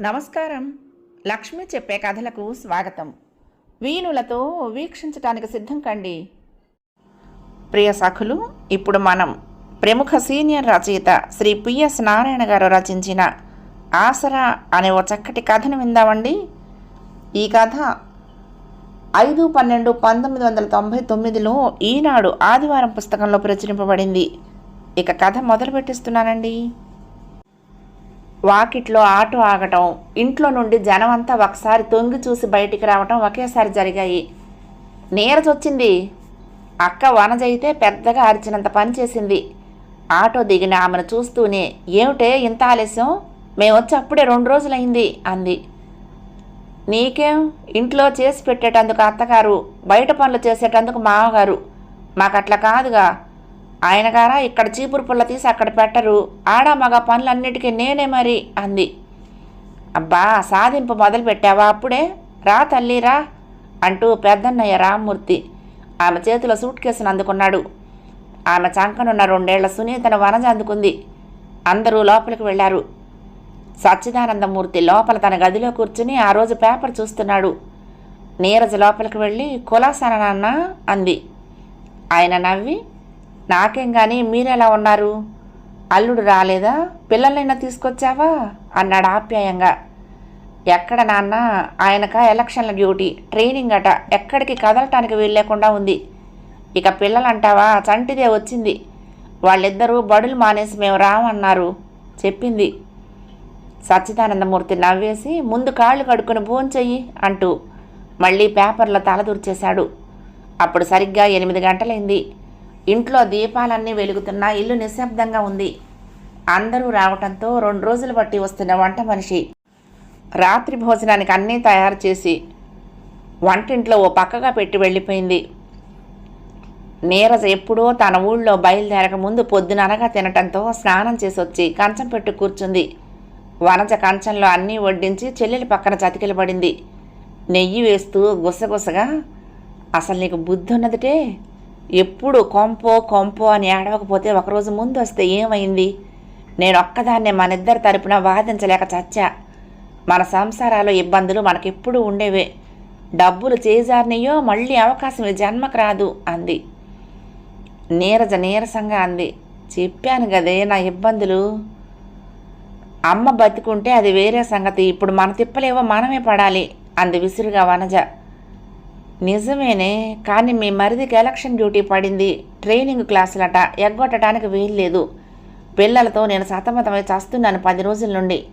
నమస్కారం. లక్ష్మి చెప్పే కథలకు స్వాగతం. వీణులతో వీక్షించటానికి సిద్ధం కండి. ప్రియ సఖులు ఇప్పుడు మనం ప్రముఖ సీనియర్ రచయిత శ్రీ పిఎస్ నారాయణ గారు రచించిన ఆసరా అనే ఓ చక్కటి కథను విందామండి. ఈ కథ ఐదు పన్నెండు పంతొమ్మిది వందల తొంభై తొమ్మిదిలో ఈనాడు ఆదివారం పుస్తకంలో ప్రచురింపబడింది. ఇక కథ మొదలు పెట్టిస్తున్నానండి వాకిట్లో ఆటో ఆగటం ఇంట్లో నుండి జనమంతా ఒకసారి తొంగి చూసి బయటికి రావటం ఒకేసారి జరిగాయి. నీరజ్ వచ్చింది. అక్క వనజైతే పెద్దగా అరిచినంత పని చేసింది. ఆటో దిగిన ఆమెను చూస్తూనే ఏమిటే ఇంత ఆలస్యం? మేము వచ్చి అప్పుడే రెండు రోజులైంది అంది. నీకేం? ఇంట్లో చేసి పెట్టేటందుకు అత్తగారు బయట పనులు చేసేటందుకు మామగారు మాకట్లా కాదుగా. ఆయన గారా ఇక్కడ చీపురు పుల్ల తీసి అక్కడ పెట్టరు. ఆడ మగ పనులన్నిటికీ నేనే మరి అంది. అబ్బా సాధింపు మొదలు పెట్టావా అప్పుడే? రా తల్లి రా అంటూ పెద్దన్నయ్య రామ్మూర్తి ఆమె చేతిలో సూట్ కేసును అందుకున్నాడు. ఆమె చంకనున్న రెండేళ్ళ సునీతను వనజ అందుకుంది. అందరూ లోపలికి వెళ్ళారు. సచ్చిదానందమూర్తి లోపల తన గదిలో కూర్చుని ఆ రోజు పేపర్ చూస్తున్నాడు. నీరజ లోపలికి వెళ్ళి కులాసన నాన్న అంది. ఆయన నవ్వి నాకేం కానీ మీరెలా ఉన్నారు? అల్లుడు రాలేదా? పిల్లలైనా తీసుకొచ్చావా? అన్నాడు ఆప్యాయంగా. ఎక్కడ నాన్న? ఆయనక ఎలక్షన్ల డ్యూటీ ట్రైనింగ్ అట. ఎక్కడికి కదలటానికి వీల్లేకుండా ఉంది. ఇక పిల్లలంటావా? చంటిదే వచ్చింది. వాళ్ళిద్దరూ బడులు మానేసి మేము రామన్నారు. చెప్పింది. సచ్చిదానందమూర్తి నవ్వేసి ముందు కాళ్ళు కడుక్కుని భోంచెయ్యి అంటూ మళ్ళీ పేపర్లో తలదూర్చేశాడు అప్పుడు సరిగ్గా ఎనిమిది గంటలైంది. ఇంట్లో దీపాలన్నీ వెలుగుతున్నా ఇల్లు నిశ్శబ్దంగా ఉంది. అందరూ రావటంతో రెండు రోజులు బట్టి వస్తున్న వంట మనిషి రాత్రి భోజనానికి అన్నీ తయారు చేసి వంటింట్లో ఓ పక్కగా పెట్టి వెళ్ళిపోయింది. నీరజ ఎప్పుడో తన ఊళ్ళో బయలుదేరక ముందు పొద్దుననగా తినటంతో స్నానం చేసి వచ్చి కంచం పెట్టు కూర్చుంది. వనజ కంచంలో అన్నీ వడ్డించి చెల్లెలి పక్కన చతికిలబడింది నెయ్యి వేస్తూ గుసగుసగా అసలు నీకు బుద్ధి ఉన్నదిటే ఎప్పుడు కొంపో కొంపో అని ఏడవకపోతే ఒకరోజు ముందు వస్తే ఏమైంది? నేను ఒక్కదాన్నే మన ఇద్దరి తరపున వాదించలేక చచ్చా. మన సంసారాలు ఇబ్బందులు మనకెప్పుడు ఉండేవే. డబ్బులు చేజారినయో మళ్ళీ అవకాశం జన్మకు రాదు అంది. నీరజ నీరసంగా అంది. చెప్పాను కదే నా ఇబ్బందులు. అమ్మ బతికుంటే అది వేరే సంగతి. ఇప్పుడు మన తిప్పలేవో మనమే పడాలి అంది విసురుగా వనజ. నిజమేనే కానీ మీ మరిదికి ఎలక్షన్ డ్యూటీ పడింది. ట్రైనింగ్ క్లాసులట ఎగ్గొట్టడానికి వీల్లేదు. పిల్లలతో నేను సతమతమై చస్తున్నాను పది రోజుల నుండి.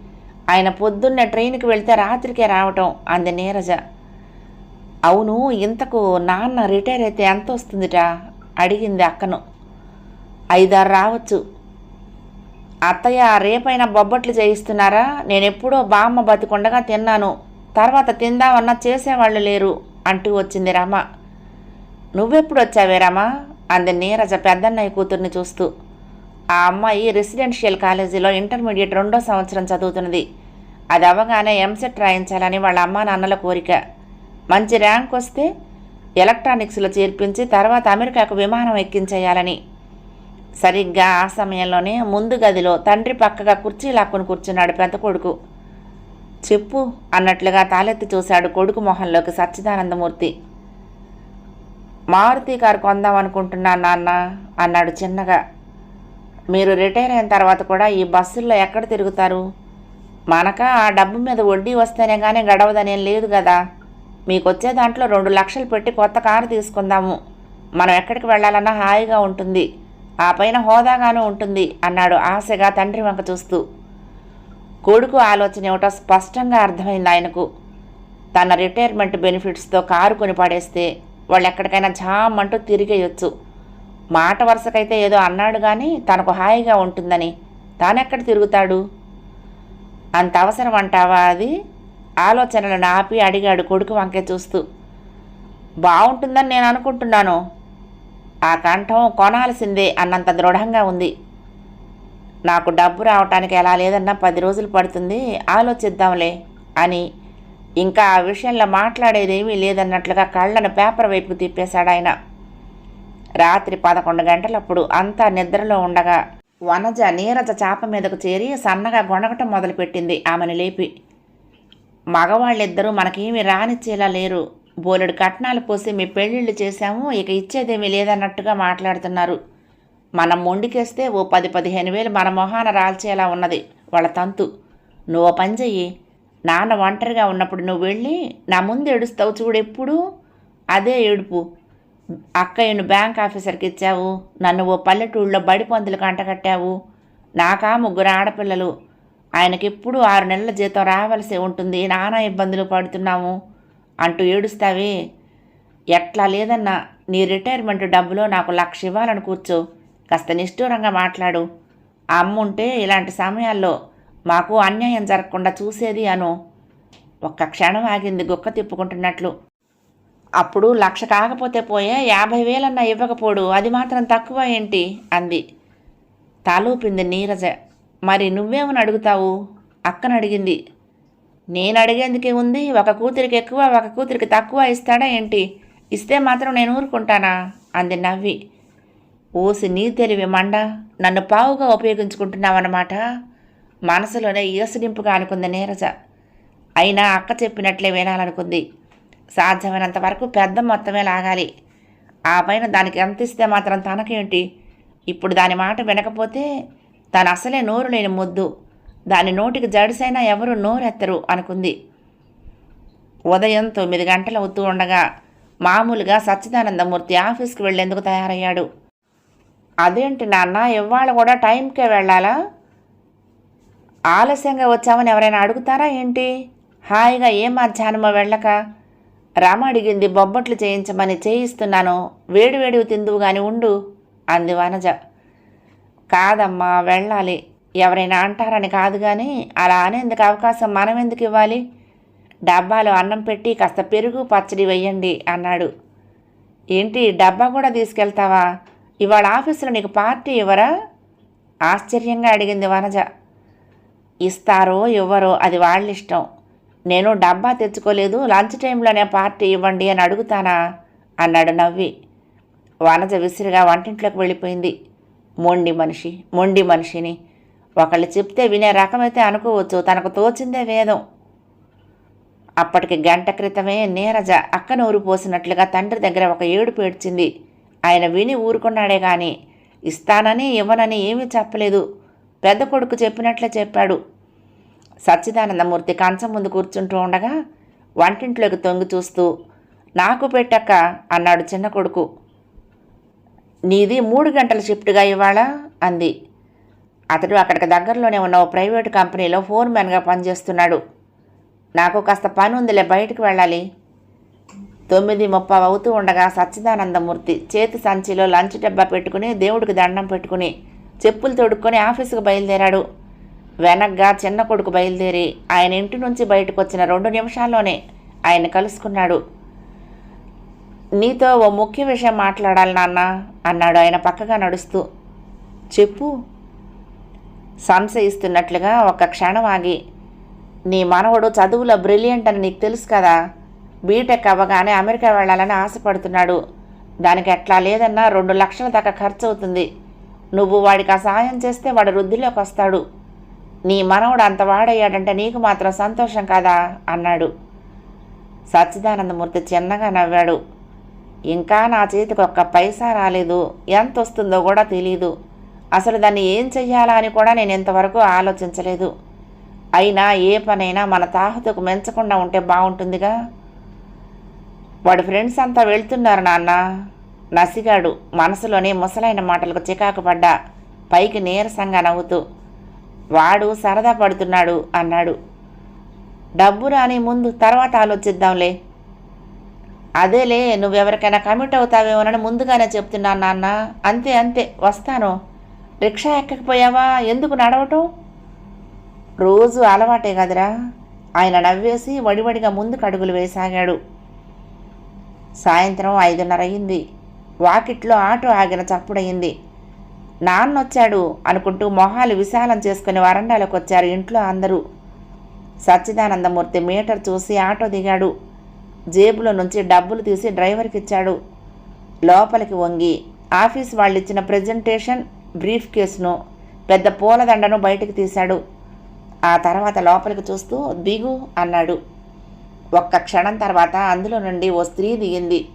ఆయన పొద్దున్నే ట్రైన్కి వెళ్తే రాత్రికే రావటం అంది నీరజ. అవును ఇంతకు నాన్న రిటైర్ అయితే ఎంత వస్తుందిట అడిగింది అక్కను. ఐదారు రావచ్చు. అత్తయ్య రేపైనా బొబ్బట్లు చేయిస్తున్నారా? నేను ఎప్పుడో బామ్మ బతికుండగా తిన్నాను. తర్వాత తిందామన్నా చేసేవాళ్ళు లేరు. అంటూ వచ్చింది రమ. నువ్వెప్పుడు వచ్చావే రమ? అంది నీరజ పెద్దన్నయ్య కూతుర్ని చూస్తూ. ఆ అమ్మాయి రెసిడెన్షియల్ కాలేజీలో ఇంటర్మీడియట్ రెండో సంవత్సరం చదువుతున్నది. అది అవగానే ఎంసెట్ రాయించాలని వాళ్ళ అమ్మా నాన్నల కోరిక. మంచి ర్యాంక్ వస్తే ఎలక్ట్రానిక్స్లో చేర్పించి తర్వాత అమెరికాకు విమానం ఎక్కించేయాలని. సరిగ్గా ఆ సమయంలోనే ముందు గదిలో తండ్రి పక్కగా కుర్చీ లాక్కుని కూర్చున్నాడు పెద్ద కొడుకు. చెప్పు అన్నట్లుగా తాలెత్తి చూశాడు కొడుకు మొహంలోకి సచ్చిదానందమూర్తి. మారుతి కారు కొందాం అనుకుంటున్నా నాన్న అన్నాడు చిన్నగా. మీరు రిటైర్ అయిన తర్వాత కూడా ఈ బస్సుల్లో ఎక్కడ తిరుగుతారు? మనక ఆ డబ్బు మీద వడ్డీ వస్తేనే కానీ గడవదనేం లేదు కదా మీకు వచ్చే దాంట్లో రెండు లక్షలు పెట్టి కొత్త కారు తీసుకుందాము. మనం ఎక్కడికి వెళ్ళాలన్నా హాయిగా ఉంటుంది. ఆ పైన హోదాగాను ఉంటుంది అన్నాడు ఆశగా తండ్రి వంక చూస్తూ. కొడుకు ఆలోచన ఏమిటో స్పష్టంగా అర్థమైంది ఆయనకు. తన రిటైర్మెంట్ బెనిఫిట్స్తో కారు కొని పడేస్తే వాళ్ళు ఎక్కడికైనా జామ్ అంటూ తిరిగేయొచ్చు. మాట వరుసకైతే ఏదో అన్నాడు కానీ తనకు హాయిగా ఉంటుందని. తానెక్కడ తిరుగుతాడు? అంత అవసరం అంటావా అది? ఆలోచనలను ఆపి అడిగాడు కొడుకు వంకే చూస్తూ. బాగుంటుందని నేను అనుకుంటున్నాను. ఆ కంఠం కొనాల్సిందే అన్నంత దృఢంగా ఉంది. నాకు డబ్బు రావటానికి ఎలా లేదన్నా పది రోజులు పడుతుంది ఆలోచిద్దాంలే అని. ఇంకా ఆ విషయంలో మాట్లాడేదేమీ లేదన్నట్లుగా కళ్ళను పేపర్ వైపుకు తిప్పేశాడు ఆయన. రాత్రి పదకొండు గంటలప్పుడు అంతా నిద్రలో ఉండగా వనజ నీరజ చాప మీదకు చేరి సన్నగా గొనగటం మొదలుపెట్టింది ఆమెను లేపి. మగవాళ్ళిద్దరూ మనకేమీ రానిచ్చేలా లేరు. బోలెడు కట్నాలు పోసి మీ పెళ్ళిళ్ళు చేశాము ఇక ఇచ్చేదేమీ లేదన్నట్టుగా మాట్లాడుతున్నారు. మనం మొండికేస్తే ఓ పది పదిహేను వేలు మన మొహాన రాల్చేలా ఉన్నది వాళ్ళ తంతు. నువ్వు పని చెయ్యి. నాన్న ఒంటరిగా ఉన్నప్పుడు నువ్వు వెళ్ళి నా ముందు ఏడుస్తావు చూడు ఎప్పుడు? అదే ఏడుపు. అక్కయ్యను బ్యాంక్ ఆఫీసర్కి ఇచ్చావు. నన్ను ఓ పల్లెటూళ్ళలో బడి పందులు కంటకట్టావు నాకా ముగ్గురు ఆడపిల్లలు. ఆయనకెప్పుడు ఆరు నెలల జీతం రావలసి ఉంటుంది. నానా ఇబ్బందులు పడుతున్నాము అంటూ ఏడుస్తావే. ఎట్లా లేదన్నా నీ రిటైర్మెంట్ డబ్బులో నాకు లక్ష ఇవ్వాలని కూర్చో. కాస్త నిష్ఠూరంగా మాట్లాడు. ఆ ఇలాంటి సమయాల్లో మాకు అన్యాయం జరగకుండా చూసేది అను. ఒక్క క్షణం ఆగింది గుక్క తిప్పుకుంటున్నట్లు. అప్పుడు లక్ష కాకపోతే పోయే యాభై వేలన్నా ఇవ్వకపోడు అది మాత్రం తక్కువ ఏంటి? అంది. తాలూపింది నీరజ. మరి నువ్వేమని అడుగుతావు? అక్కను అడిగింది. నేను అడిగేందుకే ఉంది? ఒక కూతురికి ఎక్కువ ఒక కూతురికి తక్కువ ఇస్తాడా ఏంటి? ఇస్తే మాత్రం నేను ఊరుకుంటానా? అంది నవ్వి. ఓసి నీ తెలివి మండ. నన్ను పావుగా ఉపయోగించుకుంటున్నావన్నమాట. మనసులోనే ఈసడింపుగా అనుకుంది నీరజ. అయినా అక్క చెప్పినట్లే వినాలనుకుంది. సాధ్యమైనంత వరకు పెద్ద మొత్తమే లాగాలి. ఆ పైన దానికి ఎంత ఇస్తే మాత్రం తనకేంటి? ఇప్పుడు దాని మాట వినకపోతే తను అసలే నోరు లేని ముద్దు. దాని నోటికి జడిసైనా ఎవరు నోరెత్తరు అనుకుంది. ఉదయం తొమ్మిది గంటలు అవుతూ ఉండగా మామూలుగా సచ్చిదానందమూర్తి ఆఫీస్కి వెళ్ళేందుకు తయారయ్యాడు. అదేంటి నాన్న ఇవాళ కూడా టైంకే వెళ్ళాలా? ఆలస్యంగా వచ్చామని ఎవరైనా అడుగుతారా ఏంటి? హాయిగా ఏ మధ్యాహ్నమో వెళ్ళక రామ అడిగింది బొబ్బట్లు చేయించమని చేయిస్తున్నాను వేడివేడివి తిందువు గాని ఉండు అంది వనజ. కాదమ్మా వెళ్ళాలి. ఎవరైనా అంటారని కాదు కానీ అలా అనేందుకు అవకాశం మనం ఎందుకు ఇవ్వాలి? డబ్బాలో అన్నం పెట్టి కాస్త పెరుగు పచ్చడి వెయ్యండి అన్నాడు. ఏంటి డబ్బా కూడా తీసుకెళ్తావా? ఇవాళ ఆఫీసులో నీకు పార్టీ ఇవ్వరా ఆశ్చర్యంగా అడిగింది వనజ. ఇస్తారో ఇవ్వరో అది వాళ్ళ ఇష్టం నేను డబ్బా తెచ్చుకోలేదు లంచ్ టైంలోనే పార్టీ ఇవ్వండి అని అడుగుతానా? అన్నాడు నవ్వి. వనజ విసిరిగా వంటింట్లోకి వెళ్ళిపోయింది. మొండి మనిషి మొండి మనిషిని. ఒకళ్ళు చెప్తే వినే రకమైతే అనుకోవచ్చు తనకు తోచిందే వేదం. అప్పటికి గంట క్రితమే నీరజ అక్కనూరు పోసినట్లుగా తండ్రి దగ్గర ఒక ఏడుపు ఏడ్చింది. ఆయన విని ఊరుకున్నాడే కానీ ఇస్తానని ఇవ్వనని ఏమీ చెప్పలేదు. పెద్ద కొడుకు చెప్పినట్లే చెప్పాడు. సచ్చిదానందమూర్తి కంచం ముందు కూర్చుంటూ ఉండగా వంటింట్లోకి తొంగి చూస్తూ నాకు పెట్టక్క అన్నాడు చిన్న కొడుకు. నీది మూడు గంటల షిఫ్ట్గా ఇవాళ అంది. అతడు అక్కడికి దగ్గరలోనే ఉన్న ఓ ప్రైవేట్ కంపెనీలో ఫోర్మ్యాన్గా పనిచేస్తున్నాడు. నాకు కాస్త పని ఉందిలే బయటకు వెళ్ళాలి. తొమ్మిది ముప్పై అవుతూ ఉండగా సచ్చిదానందమూర్తి చేతి సంచిలో లంచ్ డబ్బా పెట్టుకుని దేవుడికి దండం పెట్టుకుని చెప్పులు తొడుక్కొని ఆఫీసుకు బయలుదేరాడు. వెనగ్గా చిన్న కొడుకు బయలుదేరి ఆయన ఇంటి నుంచి బయటకు వచ్చిన రెండు నిమిషాల్లోనే ఆయన కలుసుకున్నాడు. నీతో ఓ ముఖ్య విషయం మాట్లాడాలి నాన్న అన్నాడు ఆయన పక్కగా నడుస్తూ. చెప్పు. సంశయిస్తున్నట్లుగా ఒక క్షణం ఆగి నీ మనవడు చదువులో బ్రిలియంట్ అని నీకు తెలుసు కదా బీటెక్ అవ్వగానే అమెరికా వెళ్ళాలని ఆశపడుతున్నాడు. దానికి ఎట్లా లేదన్నా రెండు లక్షల దాకా ఖర్చు అవుతుంది నువ్వు వాడికి ఆ సాయం చేస్తే వాడు వృద్ధిలోకి వస్తాడు. నీ మనవడు అంత వాడయ్యాడంటే నీకు మాత్రం సంతోషం కదా? అన్నాడు. సచ్చిదానందమూర్తి చిన్నగా నవ్వాడు. ఇంకా నా చేతికి ఒక్క పైసా రాలేదు. ఎంత వస్తుందో కూడా తెలియదు అసలు దాన్ని ఏం చెయ్యాలా అని కూడా నేను ఇంతవరకు ఆలోచించలేదు. అయినా ఏ పనైనా మన తాహతుకు మెంచకుండా ఉంటే బాగుంటుందిగా. వాడి ఫ్రెండ్స్ అంతా వెళ్తున్నారు నాన్న. నసిగాడు. మనసులోనే ముసలైన మాటలకు చికాకు పడ్డా. పైకి నీరసంగా నవ్వుతూ వాడు సరదా పడుతున్నాడు అన్నాడు. డబ్బు రాని ముందు తర్వాత ఆలోచిద్దాంలే. అదేలే నువ్వెవరికైనా కమిట్ అవుతావేమోనని ముందుగానే చెప్తున్నాను నాన్న. అంతే అంతే వస్తాను. రిక్షా ఎక్కకపోయావా? ఎందుకు నడవటం? రోజు అలవాటే కదరా. ఆయన నవ్వేసి వడివడిగా ముందుకు అడుగులు వేసాగాడు. సాయంత్రం ఐదున్నర అయింది వాకిట్లో ఆటో ఆగిన చప్పుడయింది. నాన్నొచ్చాడు అనుకుంటూ మొహాలు విశాలం చేసుకుని వరండాలోకి వచ్చారు ఇంట్లో అందరూ. సచ్చిదానందమూర్తి మీటర్ చూసి ఆటో దిగాడు. జేబులో నుంచి డబ్బులు తీసి డ్రైవర్కి ఇచ్చాడు లోపలికి వంగి ఆఫీస్ వాళ్ళు ఇచ్చిన ప్రజెంటేషన్ బ్రీఫ్ కేసును పెద్ద పూలదండను బయటికి తీశాడు. ఆ తర్వాత లోపలికి చూస్తూ దిగు అన్నాడు. ఒక్క క్షణం తర్వాత అందులో నుండి ఓ స్త్రీ దిగింది.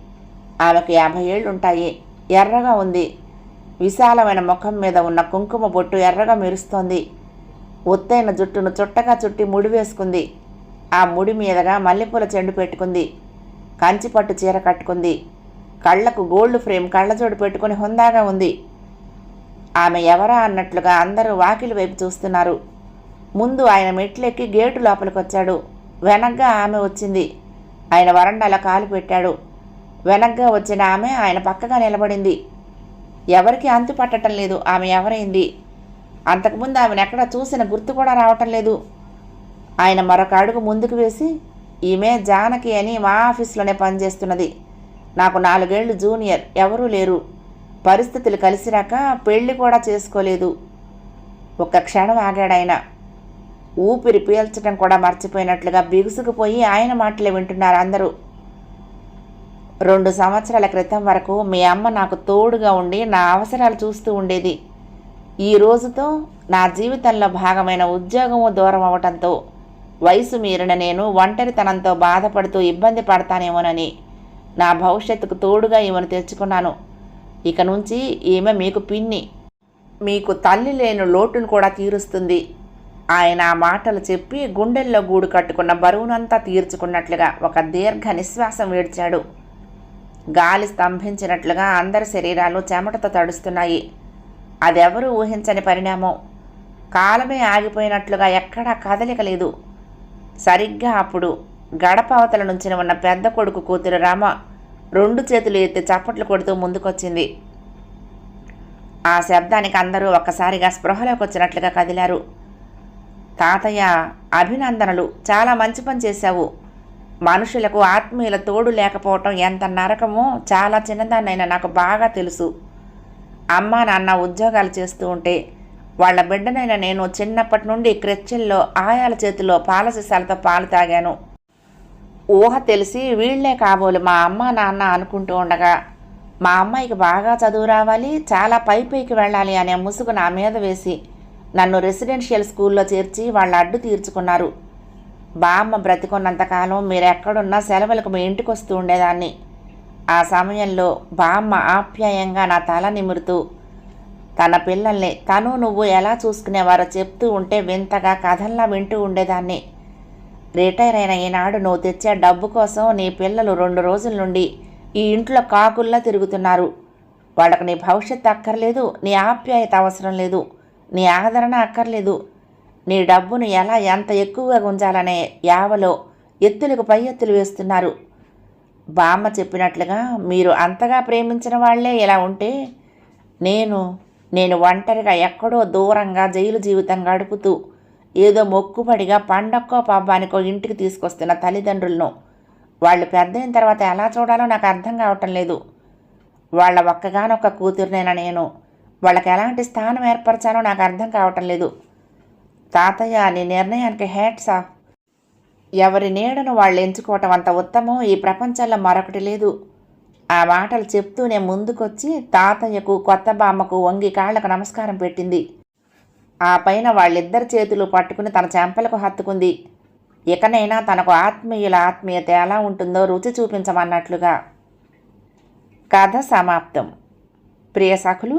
ఆమెకు యాభై ఏళ్ళుంటాయి. ఎర్రగా ఉంది. విశాలమైన ముఖం మీద ఉన్న కుంకుమ బొట్టు ఎర్రగా మెరుస్తోంది. ఒత్తైన జుట్టును చుట్టగా చుట్టి ముడి వేసుకుంది. ఆ ముడి మీదగా మల్లెపూల చెండు పెట్టుకుంది. కంచిపట్టు చీర కట్టుకుంది. కళ్ళకు గోల్డ్ ఫ్రేమ్ కళ్ళజోడు పెట్టుకుని హుందాగా ఉంది. ఆమె ఎవరా అన్నట్లుగా అందరూ వాకిలి వైపు చూస్తున్నారు. ముందు ఆయన మెట్లెక్కి గేటు లోపలికి వచ్చాడు వెనగ్గా ఆమె వచ్చింది. ఆయన వరండాలో కాలు పెట్టాడు. వెనగ్గా వచ్చిన ఆమె ఆయన పక్కగా నిలబడింది. ఎవరికి అంతు పట్టడం లేదు. ఆమె ఎవరైంది? అంతకుముందు ఆమెను ఎక్కడ చూసిన గుర్తు కూడా రావటం లేదు. ఆయన మరొక అడుగు ముందుకు వేసి ఈమె జానకి అని మా ఆఫీస్లోనే పనిచేస్తున్నది. నాకు నాలుగేళ్ళు జూనియర్. ఎవరూ లేరు. పరిస్థితులు కలిసిరాక పెళ్ళి కూడా చేసుకోలేదు. ఒక్క క్షణం ఆగాడు ఆయన ఊపిరి పీల్చడం కూడా మర్చిపోయినట్లుగా బిగుసుకుపోయి ఆయన మాటలే వింటున్నారు అందరూ. రెండు సంవత్సరాల క్రితం వరకు మీ అమ్మ నాకు తోడుగా ఉండి నా అవసరాలు చూస్తూ ఉండేది. ఈ రోజుతో నా జీవితంలో భాగమైన ఉద్యోగము దూరం అవటంతో వయసు మీరిన నేను ఒంటరితనంతో బాధపడుతూ ఇబ్బంది పడతానేమోనని నా భవిష్యత్తుకు తోడుగా ఈమెను తెచ్చుకున్నాను. ఇక నుంచి ఈమె మీకు పిన్ని. మీకు తల్లి లేని లోటును కూడా తీరుస్తుంది. ఆయన ఆ మాటలు చెప్పి గుండెల్లో గూడు కట్టుకున్న బరువునంతా తీర్చుకున్నట్లుగా ఒక దీర్ఘ నిశ్వాసం వేడ్చాడు గాలి స్తంభించినట్లుగా అందరి శరీరాలు చెమటతో తడుస్తున్నాయి. అదెవరూ ఊహించని పరిణామం. కాలమే ఆగిపోయినట్లుగా ఎక్కడా కదలిక లేదు సరిగ్గా అప్పుడు గడప అవతల నుంచి ఉన్న పెద్ద కొడుకు కూతురు రామ రెండు చేతులు ఎత్తి చప్పట్లు కొడుతూ ముందుకొచ్చింది. ఆ శబ్దానికి అందరూ ఒక్కసారిగా స్పృహలోకి వచ్చినట్లుగా కదిలారు. తాతయ్య అభినందనలు. చాలా మంచి పని చేశావు. మనుషులకు ఆత్మీయుల తోడు లేకపోవటం ఎంత నరకమో చాలా చిన్నదాన్నైనా నాకు బాగా తెలుసు. అమ్మ నాన్న ఉద్యోగాలు చేస్తూ ఉంటే వాళ్ళ బిడ్డనైనా నేను చిన్నప్పటి నుండి క్రెచ్చిల్లో ఆయాల చేతిలో పాల సీసాలతో పాలు తాగాను. ఊహ తెలిసి వీళ్ళే కాబోలు మా అమ్మ నాన్న అనుకుంటూ ఉండగా మా అమ్మాయికి బాగా చదువు రావాలి చాలా పై పైకి వెళ్ళాలి అనే ముసుగు నా మీద వేసి నన్ను రెసిడెన్షియల్ స్కూల్లో చేర్చి వాళ్ళ అడ్డు తీర్చుకున్నారు. బామ్మ బ్రతికున్నంతకాలం మీరెక్కడున్నా సెలవులకు మీ ఇంటికి వస్తూ ఉండేదాన్ని. ఆ సమయంలో బామ్మ ఆప్యాయంగా నా తల నిమురుతూ తన పిల్లల్ని తను నువ్వు ఎలా చూసుకునేవారో చెప్తూ ఉంటే వింతగా కథల్లా వింటూ ఉండేదాన్ని. రిటైర్ అయిన ఈనాడు నువ్వు తెచ్చే డబ్బు కోసం నీ పిల్లలు రెండు రోజుల నుండి ఈ ఇంట్లో కాకుల్లా తిరుగుతున్నారు. వాళ్ళకు నీ భవిష్యత్తు అక్కర్లేదు నీ ఆప్యాయత అవసరం లేదు. నీ ఆదరణ అక్కర్లేదు. నీ డబ్బును ఎలా ఎంత ఎక్కువగా గుంజాలనే యావలో ఎత్తులకు పై ఎత్తులు వేస్తున్నారు. బామ్మ చెప్పినట్లుగా మీరు అంతగా ప్రేమించిన వాళ్ళే ఇలా ఉంటే నేను నేను ఒంటరిగా ఎక్కడో దూరంగా జైలు జీవితం గడుపుతూ ఏదో మొక్కుబడిగా పండక్కో పబ్బానికో ఇంటికి తీసుకొస్తున్న తల్లిదండ్రులను వాళ్ళు పెద్దయిన తర్వాత ఎలా చూడాలో నాకు అర్థం కావటం లేదు. వాళ్ళ ఒక్కగానొక్క కూతురునైనా నేను? వాళ్ళకి ఎలాంటి స్థానం ఏర్పరచాలో నాకు అర్థం కావటం లేదు. తాతయ్య నీ నిర్ణయానికి హ్యాట్సా ఎవరి నీడను వాళ్ళు ఎంచుకోవటం అంత ఉత్తమం ఈ ప్రపంచంలో మరొకటి లేదు. ఆ మాటలు చెప్తూనే ముందుకొచ్చి తాతయ్యకు కొత్త బామ్మకు వంగి కాళ్ళకు నమస్కారం పెట్టింది. ఆ పైన వాళ్ళిద్దరి చేతులు పట్టుకుని తన చెంపలకు హత్తుకుంది. ఇకనైనా తనకు ఆత్మీయుల ఆత్మీయత ఎలా ఉంటుందో రుచి చూపించమన్నట్లుగా. కథ సమాప్తం. ప్రియ సఖులు